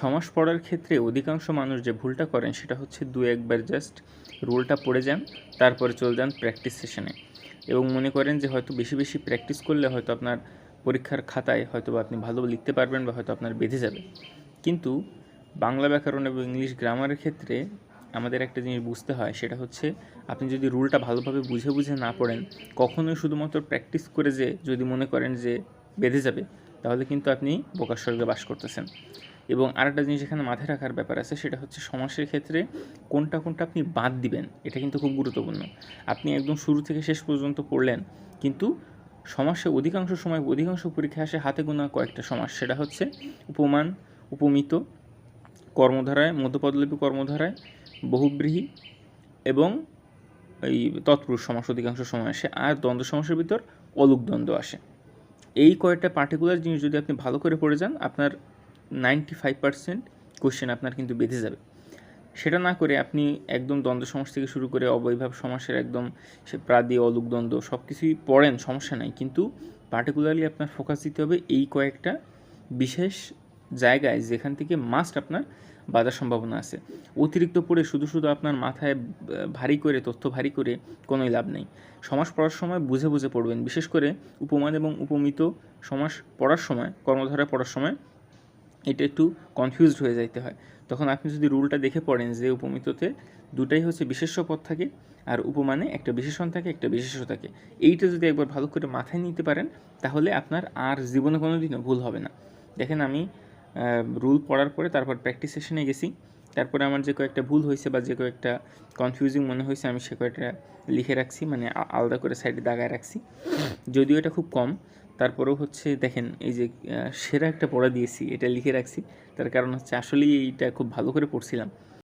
সমাস পড়ার ক্ষেত্রে অধিকাংশ মানুষ যে ভুলটা করেন সেটা হচ্ছে দু একবার জাস্ট রুলটা পড়ে যান, তারপরে চলে যান প্র্যাকটিস সেশনে এবং মনে করেন যে হয়তো বেশি বেশি প্র্যাকটিস করলে হয়তো আপনার পরীক্ষার খাতায় হয়তো বা আপনি ভালো লিখতে পারবেন বা হয়তো আপনার বেঁধে যাবে। কিন্তু বাংলা ব্যাকরণ এবং ইংলিশ গ্রামারের ক্ষেত্রে আমাদের একটা জিনিস বুঝতে হয়, সেটা হচ্ছে আপনি যদি রুলটা ভালোভাবে বুঝে বুঝে না পড়েন, কখনোই শুধুমাত্র প্র্যাকটিস করে যে যদি মনে করেন যে বেঁধে যাবে, তাহলে কিন্তু আপনি বোকার স্বর্গে বাস করতেছেন। এবং আরেকটা জিনিস এখানে মাথায় রাখার ব্যাপার আছে, সেটা হচ্ছে সমাসের ক্ষেত্রে কোনটা কোনটা আপনি বাদ দিবেন, এটা কিন্তু খুব গুরুত্বপূর্ণ। আপনি একদম শুরু থেকে শেষ পর্যন্ত পড়লেন, কিন্তু সমাসে অধিকাংশ সময়, অধিকাংশ পরীক্ষায় আসে হাতে গোনা কয়েকটা সমাস, সেটা হচ্ছে উপমান, উপমিত, কর্মধারায়, মধ্যপদলিপি কর্মধারায়, বহুব্রীহি এবং এই তৎপুরুষ সমাস অধিকাংশ সময় আসে, আর দ্বন্দ্ব সমাসের ভিতর অলুক দ্বন্দ্ব আসে। এই কয়েকটা পার্টিকুলার জিনিস যদি আপনি ভালো করে পড়ে যান, আপনার নাইনটি ফাইভ পার্সেন্ট কোয়েশ্চেন আপনার কিন্তু বেঁধে যাবে। সেটা না করে আপনি একদম দ্বন্দ্ব সমাস থেকে শুরু করে অবৈভাব সমাসের একদম সে প্রাদি, অলুক দ্বন্দ্ব সব কিছুই পড়েন, সমস্যা নাই। কিন্তু পার্টিকুলারলি আপনার ফোকাস দিতে হবে এই কয়েকটা বিশেষ জায়গায় যেখান থেকে মাস্ট আপনার বাজার সম্ভাবনা আছে। অতিরিক্ত পড়ে শুধু শুধু আপনার মাথায় ভারী করে, তথ্য ভারী করে কোনোই লাভ নেই। সমাস পড়ার সময় বুঝে বুঝে পড়বেন। বিশেষ করে উপমান এবং উপমিত সমাস পড়ার সময়, কর্মধারা পড়ার সময় এটা একটু কনফিউজড হয়ে যাইতে হয়। তখন আপনি যদি রুলটা দেখে পড়েন যে উপমিততে দুটাই হচ্ছে বিশেষ্য পদ থাকে আর উপমানে একটা বিশেষণ থাকে, একটা বিশেষ্য থাকে। এইটা যদি একবার ভালো করে মাথায় নিতে পারেন, তাহলে আপনার আর জীবনে কোনো দিনও ভুল হবে না। দেখেন আমি রুল পড়ার পরে তারপর প্র্যাকটিস সেশনে গেছি। তারপরে আমার যে কয়েকটা ভুল হয়েছে বা যে কয়েকটা কনফিউজিং মনে হয়েছে, আমি সে কয়েকটা লিখে রাখছি মানে আলাদা করে সাইডে দাগায় রাখছি। যদিও এটা খুব কম তারপরেও হচ্ছে দেখেন, এই যে সেরা একটা পড়া দিয়েছি, এটা লিখে রাখছি। তার কারণ হচ্ছে আসলেই এইটা খুব ভালো করে পড়ছিলাম।